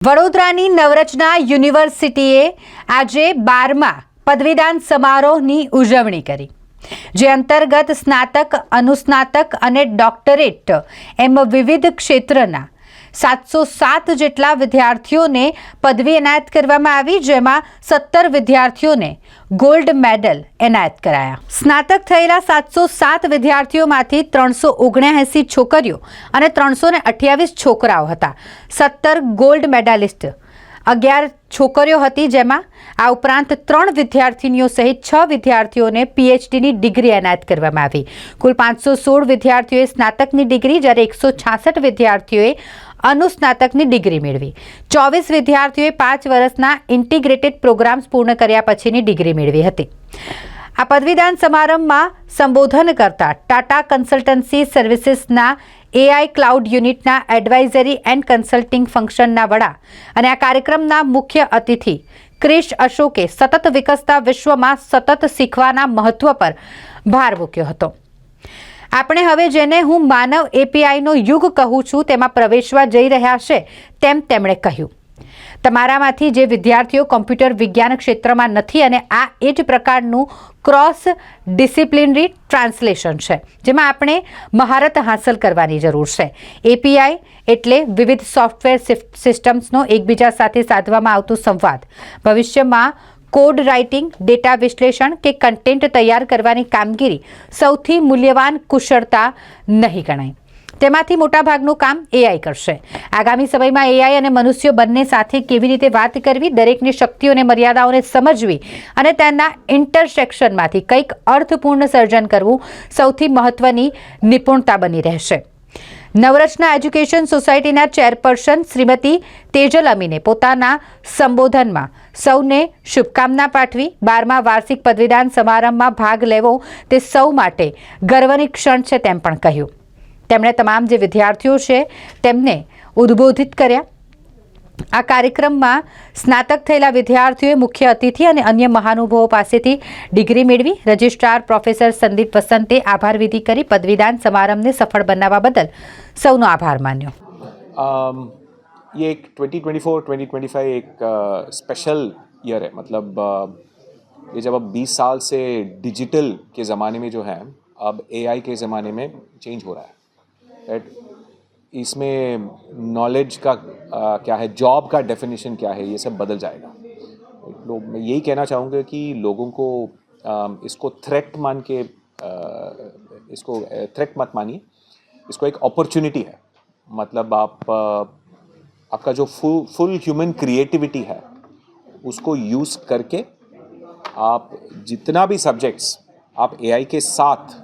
વડોદરાની નવરચના યુનિવર્સિટીએ આજે બારમા પદવીદાન સમારોહની ઉજવણી કરી, જે અંતર્ગત સ્નાતક, અનુસ્નાતક અને ડોક્ટરેટ એમ વિવિધ ક્ષેત્રના સાતસો સાત જેટલા વિદ્યાર્થીઓને પદવી એનાયત કરવામાં આવી, જેમાં સત્તર વિદ્યાર્થીઓને ગોલ્ડ મેડલ એનાયત કરાયા. સ્નાતક થયેલા સાતસો સાત વિદ્યાર્થીઓમાંથી ત્રણસો ઓગણ્યાએંસી છોકરીઓ અને ત્રણસો ને અઠ્યાવીસ છોકરાઓ હતા. સત્તર ગોલ્ડ મેડાલિસ્ટ અગિયાર છોકરીઓ હતી, જેમાં આ ઉપરાંત ત્રણ વિદ્યાર્થીનીઓ સહિત છ વિદ્યાર્થીઓને પીએચડીની ડિગ્રી એનાયત કરવામાં આવી. કુલ પાંચસો સોળ વિદ્યાર્થીઓએ સ્નાતકની ડિગ્રી, જ્યારે એકસો છાસઠ વિદ્યાર્થીઓએ અનુસ્નાતકની ડિગ્રી મેળવી. ચોવીસ વિદ્યાર્થીઓએ પાંચ વર્ષના ઇન્ટિગ્રેટેડ પ્રોગ્રામ્સ પૂર્ણ કર્યા પછીની ડિગ્રી મેળવી હતી. આ પદવીદાન સમારંભમાં સંબોધન કરતા ટાટા કન્સલ્ટન્સી સર્વિસીસના એઆઈ ક્લાઉડ યુનિટના એડવાઇઝરી એન્ડ કન્સલ્ટિંગ ફંક્શનના વડા અને આ કાર્યક્રમના મુખ્ય અતિથિ ક્રિશ અશોકે સતત વિકસતા વિશ્વમાં સતત શીખવાના મહત્વ પર ભાર મૂક્યો હતો. આપણે હવે જેને હું માનવ એપીઆઈનો યુગ કહું છું, તેમાં પ્રવેશવા જઈ રહ્યા છે, તેમ તેમણે કહ્યું. તમારામાંથી જે વિદ્યાર્થીઓ કોમ્પ્યુટર વિજ્ઞાન ક્ષેત્રમાં નથી અને આ એ જ પ્રકારનું ક્રોસ ડિસિપ્લિનરી ટ્રાન્સલેશન છે, જેમાં આપણે મહારત હાંસલ કરવાની જરૂર છે. એપીઆઈ એટલે વિવિધ સોફ્ટવેર સિસ્ટમ્સનો એકબીજા સાથે સાધવામાં આવતો સંવાદ. ભવિષ્યમાં કોડ રાઇટિંગ, ડેટા વિશ્લેષણ કે કન્ટેન્ટ તૈયાર કરવાની કામગીરી સૌથી મૂલ્યવાન કુશળતા નહીં ગણાય. તેમાંથી મોટાભાગનું કામ એઆઈ કરશે. આગામી સમયમાં એઆઈ અને મનુષ્યો બંને સાથે કેવી રીતે વાત કરવી, દરેકની શક્તિઓ અને મર્યાદાઓને સમજવી અને તેના ઇન્ટરસેક્શનમાંથી કંઈક અર્થપૂર્ણ સર્જન કરવું સૌથી મહત્વની નિપુણતા બની રહેશે. નવરચના એજ્યુકેશન સોસાયટીના ચેરપર્સન શ્રીમતી તેજલ અમીને પોતાના સંબોધનમાં સૌને શુભકામના પાઠવી. બારમા વાર્ષિક પદવીદાન સમારંભમાં ભાગ લેવો તે સૌ માટે ગર્વની ક્ષણ છે તેમ પણ કહ્યું. તેમણે તમામ જે વિદ્યાર્થીઓ છે તેમને ઉદ્બોધિત કર્યા. આ કાર્યક્રમમાં સ્નાતક થયેલા વિદ્યાર્થીઓએ મુખ્ય અતિથિ અને અન્ય મહાનુભાવો પાસેથી ડિગ્રી મેળવી રજિસ્ટ્રાર પ્રોફેસર સંદીપ વસંતે આભાર વિધિ કરી પદવીદાન સમારંભને સફળ બનાવવા બદલ સૌનો આભાર માન્યો um, ये एक 2024 2025 एक स्पेशल ईयर है मतलब uh, ये जब अब 20 साल से डिजिटल के ज़माने में जो है अब एआई के ज़माने में चेंज हो रहा है राइट इसमें नॉलेज का uh, क्या है जॉब का डेफिनेशन क्या है ये सब बदल जाएगा। लोग मैं यही कहना चाहूँगा कि लोगों को um, इसको थ्रेट मान के uh, इसको थ्रेट मत मानिए। इसको एक अपॉर्चुनिटी है। मतलब आप आपका जो फुल फुल ह्यूमन क्रिएटिविटी है उसको यूज़ करके आप जितना भी सब्जेक्ट्स आप एआई के साथ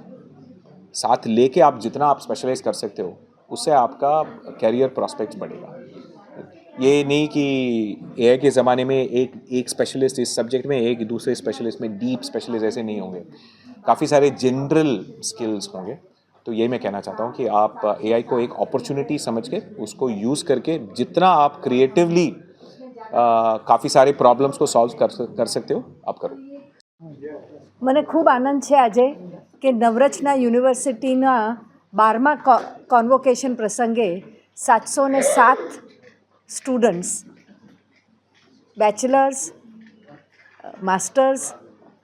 साथ लेके आप जितना आप स्पेशलाइज कर सकते हो उससे आपका कैरियर प्रॉस्पेक्ट्स बढ़ेगा ये नहीं कि एआई के ज़माने में एक एक स्पेशलिस्ट इस सब्जेक्ट में एक दूसरे स्पेशलिस्ट में डीप स्पेशलिस्ट ऐसे नहीं होंगे काफ़ी सारे जनरल स्किल्स होंगे तो ये मैं कहना चाहता हूँ कि आप एआई को एक अपॉर्चुनिटी समझ के उसको यूज़ करके जितना आप क्रिएटिवली काफ़ी सारे प्रॉब्लम्स को सॉल्व कर सक- कर सकते हो आप करो મને ખૂબ આનંદ છે આજે કે નવરચના યુનિવર્સિટીના બારમા કોન્વોકેશન પ્રસંગે સાતસો ને સાત સ્ટુડન્ટ્સ બેચલર્સ માસ્ટર્સ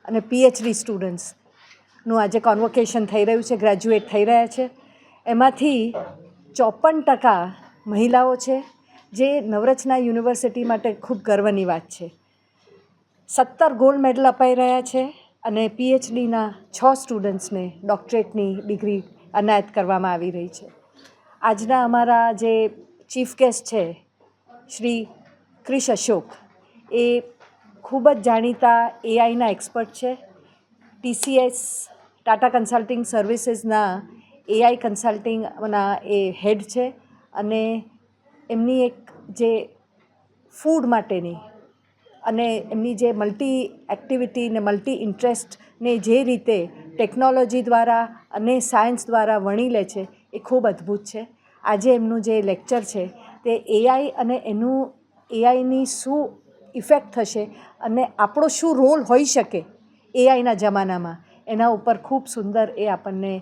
અને પીએચડી સ્ટુડન્ટ્સનું આજે કોન્વોકેશન થઈ રહ્યું છે ગ્રેજ્યુએટ થઈ રહ્યા છે. એમાંથી ચોપન ટકા મહિલાઓ છે, જે નવરચના યુનિવર્સિટી માટે ખૂબ ગર્વની વાત છે. સત્તર ગોલ્ડ મેડલ અપાઈ રહ્યા છે અને પીએચડીના છ સ્ટુડન્ટ્સને ડૉક્ટરેટની ડિગ્રી અનાયત કરવામાં આવી રહી છે. આજના અમારા જે ચીફ ગેસ્ટ છે, શ્રી ક્રિશ અશોક, એ ખૂબ જ જાણીતા એઆઈના એક્સપર્ટ છે. ટીસીએસ ટાટા કન્સલ્ટિંગ સર્વિસીસના એઆઈ કન્સલ્ટિંગના એ હેડ છે અને એમની એક જે ફૂડ માટેની અને એમની જે મલ્ટી એક્ટિવિટી ને મલ્ટી ઇન્ટરેસ્ટને જે રીતે ટેકનોલોજી દ્વારા અને સાયન્સ દ્વારા વણી લે છે, એ ખૂબ અદ્ભુત છે. આજે એમનું જે લેક્ચર છે, તે એઆઈ અને એનું એઆઈની શું ઇફેક્ટ થશે અને આપણો શું રોલ હોઈ શકે એઆઈના જમાનામાં, એના ઉપર ખૂબ સુંદર એ આપણને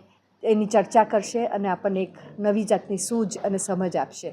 એની ચર્ચા કરશે અને આપણને એક નવી જાતની સૂઝ અને સમજ આપશે.